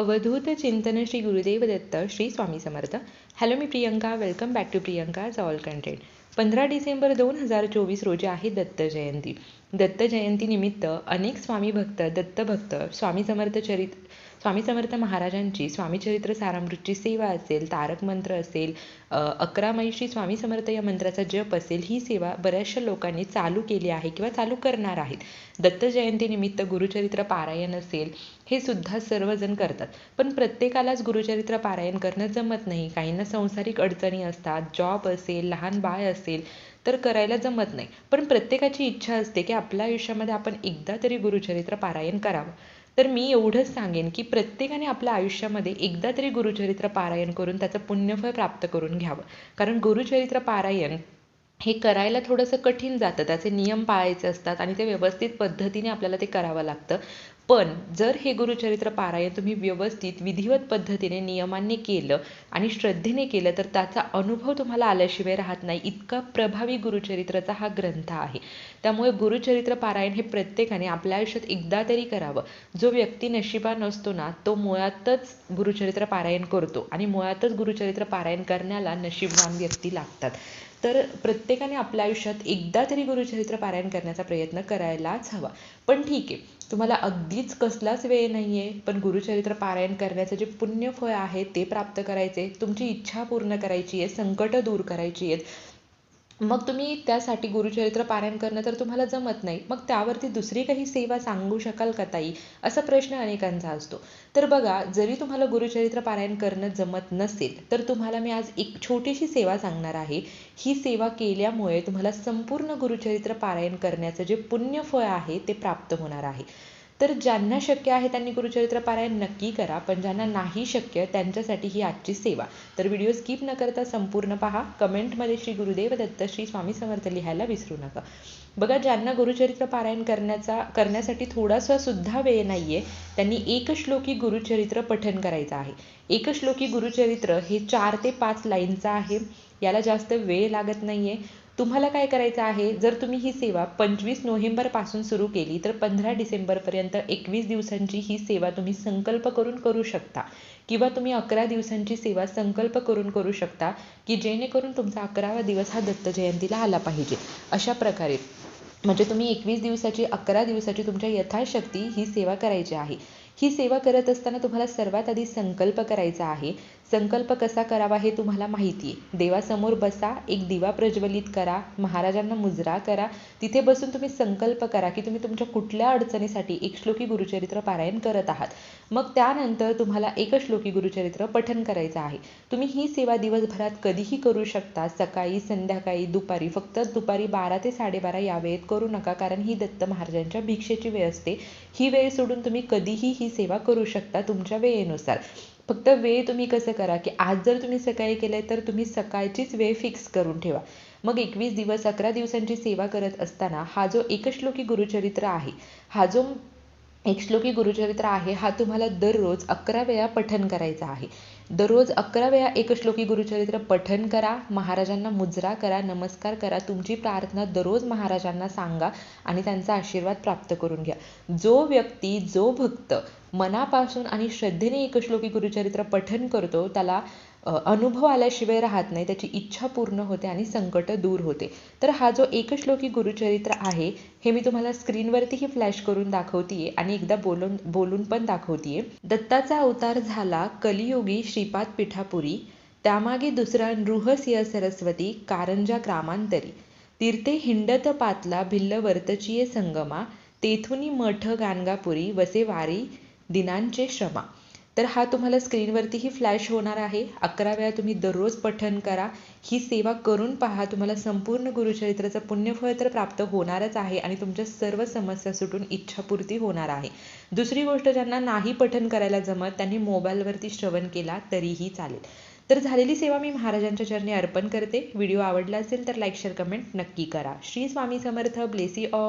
अवधूत चिंतन Shri Gurudev Datta Shri Swami Samarth. Hello me Priyanka welcome back to Priyanka's all content पंधरा डिसेंबर दोन हजार चोवीस रोजी आहे दत्त जयंती. दत्त जयंतीनिमित्त अनेक स्वामी भक्त दत्तभक्त स्वामी समर्थ चरित स्वामी समर्थ महाराजांची स्वामीचरित्र सारामृतची सेवा असेल तारक मंत्र असेल अकरा स्वामी समर्थ या मंत्राचा जप असेल ही सेवा बऱ्याचशा लोकांनी चालू केली आहे किंवा चालू करणार आहेत. दत्त जयंतीनिमित्त गुरुचरित्र पारायण असेल हे सुद्धा सर्वजण करतात. पण प्रत्येकालाच गुरुचरित्र पारायण करणं जमत नाही. काहींना संसारिक अडचणी असतात जॉब असेल लहान बाळ असेल तर करायला जमत नाही. पण प्रत्येकाची इच्छा असते की आपल्या आयुष्यामध्ये आपण एकदा तरी गुरुचरित्र पारायण करावं. तर मी एवढंच सांगेन की प्रत्येकाने आपल्या आयुष्यामध्ये एकदा तरी गुरुचरित्र पारायण करून त्याचं पुण्यफळ प्राप्त करून घ्यावं. कारण गुरुचरित्र पारायण हे करायला थोडंसं कठीण जातं. त्याचे नियम पाळायचे असतात आणि ते व्यवस्थित पद्धतीने आपल्याला ते करावं लागतं. पण जर हे गुरुचरित्र पारायण तुम्ही व्यवस्थित विधिवत पद्धतीने नियमांनी केलं आणि श्रद्धेने केलं तर त्याचा अनुभव तुम्हाला आल्याशिवाय राहत नाही. इतका प्रभावी गुरुचरित्राचा हा ग्रंथ आहे. त्यामुळे गुरुचरित्र पारायण हे प्रत्येकाने आपल्या आयुष्यात एकदा तरी करावं. जो व्यक्ती नशिबान असतो ना तो मुळातच गुरुचरित्र पारायण करतो आणि मुळातच गुरुचरित्र पारायण करण्याला नशीबवान व्यक्ती लागतात. तर प्रत्येकाने आपल्या आयुष्यात एकदा तरी गुरुचरित्र पारायण करण्याचा प्रयत्न करायलाच हवा. पण ठीक आहे. तुम्हाला अगदीच कसलाच वेळ नाही आहे पण गुरुचरित्र पारायण करण्याचं जे पुण्यफळ आहे ते प्राप्त करायचे तुमची इच्छा पूर्ण करायची आहे संकट दूर करायची आहेत मग तुम्ही त्यासाठी गुरुचरित्र पारायण करणं तर तुम्हाला जमत नाही. मग त्यावरती दुसरी काही सेवा सांगू शकाल का ताई? असा प्रश्न अनेकांचा असतो. तर बघा जरी तुम्हाला गुरुचरित्र पारायण करणं जमत नसेल तर तुम्हाला मी आज एक छोटीशी सेवा सांगणार आहे. ही सेवा केल्यामुळे तुम्हाला संपूर्ण गुरुचरित्र पारायण करण्याचं जे पुण्यफळ आहे ते प्राप्त होणार आहे. तर ज्यांना शक्य आहे त्यांनी गुरुचरित्र पारायण नक्की करा पण ज्यांना नाही शक्य त्यांच्यासाठी ही आजची सेवा. तर व्हिडिओ स्किप न करता संपूर्ण पहा. कमेंटमध्ये श्री गुरुदेव दत्त श्री स्वामी समर्थ लिहायला विसरू नका. बघा ज्यांना गुरुचरित्र पारायण करण्याचा करण्यासाठी थोडासा सुद्धा वेळ नाहीये त्यांनी एक श्लोकी गुरुचरित्र पठन करायचं आहे. एक श्लोकी गुरुचरित्र हे चार ते पाच लाईनचं आहे. याला जास्त वेळ लागत नाहीये. तुम्हाला काय करायचं आहे? जर तुम्ही ही सेवा पंचवीस नोव्हेंबरपासून सुरू केली तर पंधरा डिसेंबरपर्यंत एकवीस दिवसांची ही सेवा तुम्ही संकल्प करून करू शकता. किंवा तुम्ही अकरा दिवसांची सेवा संकल्प करून करू शकता की जेणेकरून तुमचा अकरावा दिवस हा दत्त जयंतीला आला पाहिजे. अशा प्रकारे. म्हणजे तुम्ही एकवीस दिवसाची अकरा दिवसाची तुमच्या यथाशक्ती ही सेवा करायची आहे. ही सेवा करत असताना तुम्हाला सर्वात आधी संकल्प करायचा आहे. संकल्प कसा करावा हे तुम्हाला माहिती आहे. देवासमोर बसा एक दिवा प्रज्वलित करा महाराजांना मुजरा करा. तिथे बसून तुम्ही संकल्प करा की तुम्ही तुमच्या कुठल्या अडचणीसाठी एक श्लोकी गुरुचरित्र पारायण करत आहात. मग त्यानंतर तुम्हाला एक श्लोकी गुरुचरित्र पठन करायचं आहे. तुम्ही ही सेवा दिवसभरात कधीही करू शकता. सकाळी संध्याकाळी दुपारी. फक्त दुपारी बारा ते साडेबारा या वेळेत करू नका कारण ही दत्त महाराजांच्या भिक्षेची वेळ असते. ही वेळ सोडून तुम्ही कधीही ही सेवा करू शकता तुमच्या वेळेनुसार. फक्त वेळ तुम्ही कसं करा की आज जर तुम्ही सकाळी केलंय तर तुम्ही सकाळचीच वेळ फिक्स करून ठेवा. मग एकवीस दिवस अकरा दिवसांची सेवा करत असताना हा जो एकश्लोकी गुरुचरित्र आहे हा जो एक श्लोकी गुरुचरित्र आहे हा तुम्हाला दररोज अकरा वेळा पठन करायचा आहे. दररोज अकरा वेळा एक श्लोकी गुरुचरित्र पठन करा महाराजांना मुजरा करा नमस्कार करा तुमची प्रार्थना दररोज महाराजांना सांगा आणि त्यांचा आशीर्वाद प्राप्त करून घ्या. जो व्यक्ती जो भक्त मनापासून आणि श्रद्धेने एक श्लोकी गुरुचरित्र पठन करतो त्याला अनुभव आल्याशिवाय राहत नाही त्याची इच्छा पूर्ण होते आणि संकट दूर होते. तर हा जो एकश्लोकी गुरुचरित्र आहे हे मी तुम्हाला स्क्रीनवरतीही फ्लॅश करून दाखवतीये आणि एकदा बोलून बोलून पण दाखवतीये. दत्ताचा अवतार झाला कलियुगी श्रीपाद पिठापुरी त्यामागे दुसरा नृहसिंह सरस्वती कारंजा ग्रामांतरी. तीर्थे हिंडत पातला भिल्ल वर्तचिये संगमा तेथुनी मठ गाणगापुरी वसे वारी दिनांचे श्रमा तर हा तुम्हाला स्क्रीनवरतीही फ्लॅश होणार आहे. अकरा वेळा तुम्ही दररोज पठन करा. ही सेवा करून पहा. तुम्हाला संपूर्ण गुरुचरित्राचं पुण्यफळ तर प्राप्त होणारच आहे आणि तुमच्या सर्व समस्या सुटून इच्छापूर्ती होणार आहे. दुसरी गोष्ट ज्यांना नाही पठन करायला जमत त्यांनी मोबाईलवरती श्रवण केला तरीही चालेल. तर झालेली सेवा मी महाराजांच्या चरणी अर्पण करते. व्हिडिओ आवडला असेल तर लाईक शेअर कमेंट नक्की करा. श्री स्वामी समर्थ. Blessed all.